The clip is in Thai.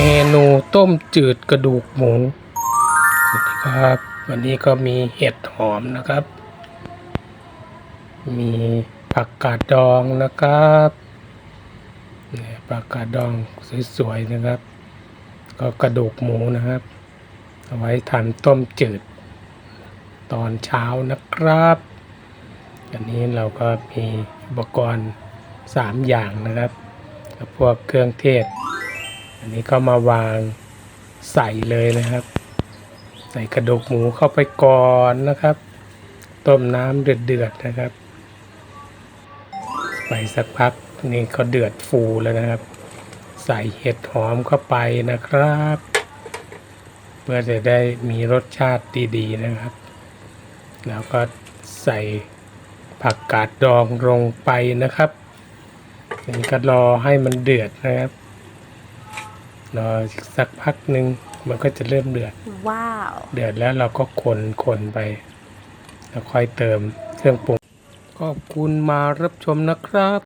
เมนูต้มจืดกระดูกหมูสวัสดีครับ วันนี้ก็มีเห็ดหอมนะครับ มีผักกาดดองนะครับเนี่ยผักกาดดองสวยๆนะครับ ก็กระดูกหมูนะครับ เอาไว้ทำต้มจืด ตอนเช้านะครับ อันนี้เราก็มีอุปกรณ์สามอย่างนะครับ พวกเครื่องเทศ นนี้ก็มาวางใส่เลยนะครับ ใส่กระดูกหมูเข้าไปก่อนนะครับ ต้มน้ำเดือดๆนะครับ ไปสักพักนี่ก็เดือดฟูแล้วนะครับ ใส่เห็ดหอมเข้าไปนะครับ เพื่อจะได้มีรสชาติดีๆนะครับ แล้วก็ใส่ผักกาดดองลงไปนะครับนี่ก็รอให้มันเดือดนะครับ รอสักพักหนึ่งมันก็จะเริ่มเดือด ว้าว เดือดแล้วเราก็คนคนไป แล้วค่อยเติมเครื่องปรุงขอบคุณมารับชมนะครับ